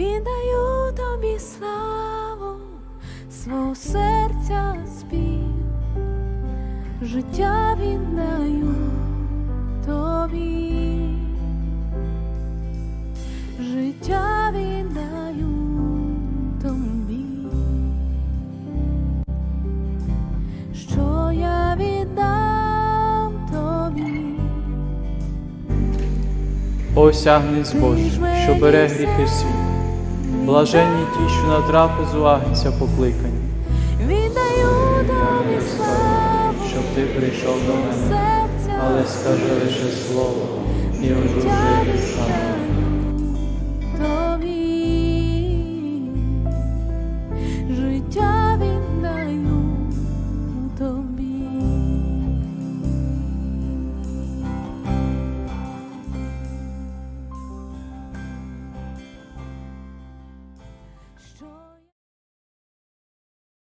віддаю тобі славу, свого серця спів, життя віддаю тобі, життя віддаю тобі, що я віддам тобі. Осягнець Божий, що бере гріхи світу. Блаженні ті, що на трапезу Агнця покликані, Віддаю тобі славу, щоб ти прийшов до мене, але скажи лише слово, і моя.